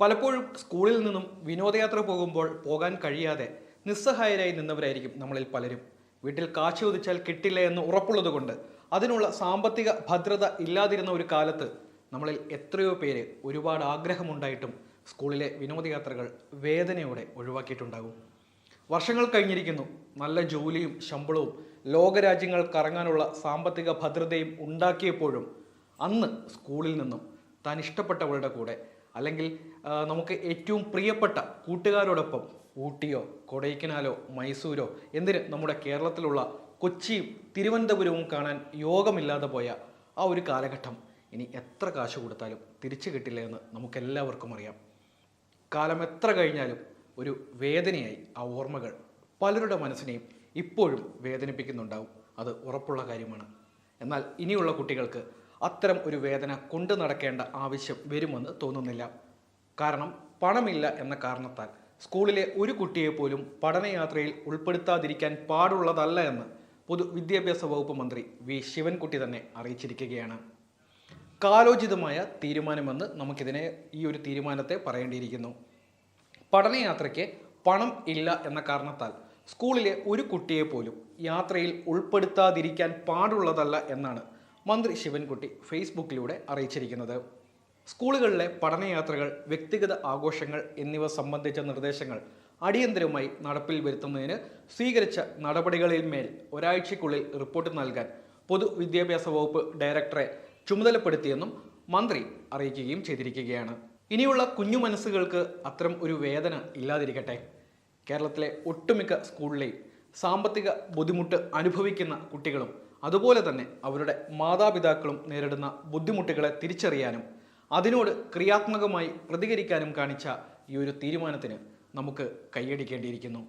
പലപ്പോഴും സ്കൂളിൽ നിന്നും വിനോദയാത്ര പോകുമ്പോൾ പോകാൻ കഴിയാതെ നിസ്സഹായരായി നിന്നവരായിരിക്കും നമ്മളിൽ പലരും. വീട്ടിൽ കാശ് ചോദിച്ചാൽ കിട്ടില്ല എന്ന് ഉറപ്പുള്ളതുകൊണ്ട് അതിനുള്ള സാമ്പത്തിക ഭദ്രത ഇല്ലാതിരുന്ന ഒരു കാലത്ത് നമ്മളിൽ എത്രയോ പേര് ഒരുപാട് ആഗ്രഹമുണ്ടായിട്ടും സ്കൂളിലെ വിനോദയാത്രകൾ വേദനയോടെ ഒഴിവാക്കിയിട്ടുണ്ടാകും. വർഷങ്ങൾ കഴിഞ്ഞിരിക്കുന്നു. നല്ല ജോലിയും ശമ്പളവും ലോകരാജ്യങ്ങൾ കറങ്ങാനുള്ള സാമ്പത്തിക ഭദ്രതയും ഉണ്ടാക്കിയപ്പോഴും അന്ന് സ്കൂളിൽ നിന്നും താൻ ഇഷ്ടപ്പെട്ടവളുടെ കൂടെ അല്ലെങ്കിൽ നമുക്ക് ഏറ്റവും പ്രിയപ്പെട്ട കൂട്ടുകാരോടൊപ്പം ഊട്ടിയോ കൊടൈക്കനാലോ മൈസൂരോ എന്തിന് നമ്മുടെ കേരളത്തിലുള്ള കൊച്ചിയും തിരുവനന്തപുരവും കാണാൻ യോഗമില്ലാതെ പോയ ആ ഒരു കാലഘട്ടം ഇനി എത്ര കാശ് കൊടുത്താലും തിരിച്ചു കിട്ടില്ല എന്ന് നമുക്കെല്ലാവർക്കും അറിയാം. കാലം എത്ര കഴിഞ്ഞാലും ഒരു വേദനയായി ആ ഓർമ്മകൾ പലരുടെ മനസ്സിനെയും ഇപ്പോഴും വേദനിപ്പിക്കുന്നുണ്ടാവും. അത് ഉറപ്പുള്ള കാര്യമാണ്. എന്നാൽ ഇനിയുള്ള കുട്ടികൾക്ക് അത്തരം ഒരു വേദന കൊണ്ടു നടക്കേണ്ട ആവശ്യം വരുമെന്ന് തോന്നുന്നില്ല. കാരണം പണമില്ല എന്ന കാരണത്താൽ സ്കൂളിലെ ഒരു കുട്ടിയെപ്പോലും പഠനയാത്രയിൽ ഉൾപ്പെടുത്താതിരിക്കാൻ പാടുള്ളതല്ല എന്ന് പൊതുവിദ്യാഭ്യാസ വകുപ്പ് മന്ത്രി വി. ശിവൻകുട്ടി തന്നെ അറിയിച്ചിരിക്കുകയാണ്. കാലോചിതമായ തീരുമാനമെന്ന് നമുക്കിതിനെ ഈ ഒരു തീരുമാനത്തെ പറയേണ്ടിയിരിക്കുന്നു. പഠനയാത്രയ്ക്ക് പണം ഇല്ല എന്ന കാരണത്താൽ സ്കൂളിലെ ഒരു കുട്ടിയെപ്പോലും യാത്രയിൽ ഉൾപ്പെടുത്താതിരിക്കാൻ പാടുള്ളതല്ല എന്നാണ് മന്ത്രി ശിവൻകുട്ടി ഫേസ്ബുക്കിലൂടെ അറിയിച്ചിരിക്കുന്നത്. സ്കൂളുകളിലെ പഠനയാത്രകൾ വ്യക്തിഗത ആഘോഷങ്ങൾ എന്നിവ സംബന്ധിച്ച നിർദ്ദേശങ്ങൾ അടിയന്തരമായി നടപ്പിൽ വരുത്തുന്നതിന് സ്വീകരിച്ച നടപടികളിൽ മേൽ ഒരാഴ്ചയ്ക്കുള്ളിൽ റിപ്പോർട്ട് നൽകാൻ പൊതുവിദ്യാഭ്യാസ വകുപ്പ് ഡയറക്ടറെ ചുമതലപ്പെടുത്തിയെന്നും മന്ത്രി അറിയിക്കുകയും ചെയ്തിരിക്കുകയാണ്. ഇനിയുള്ള കുഞ്ഞു മനസ്സുകൾക്ക് അത്തരം ഒരു വേദന ഇല്ലാതിരിക്കട്ടെ. കേരളത്തിലെ ഒട്ടുമിക്ക സ്കൂളിലെയും സാമ്പത്തിക ബുദ്ധിമുട്ട് അനുഭവിക്കുന്ന കുട്ടികളും അതുപോലെ തന്നെ അവരുടെ മാതാപിതാക്കളും നേരിടുന്ന ബുദ്ധിമുട്ടുകളെ തിരിച്ചറിയാനും അതിനോട് ക്രിയാത്മകമായി പ്രതികരിക്കാനും കാണിച്ച ഈ ഒരു തീരുമാനത്തിന് നമുക്ക് കൈയടിക്കേണ്ടിയിരിക്കുന്നു.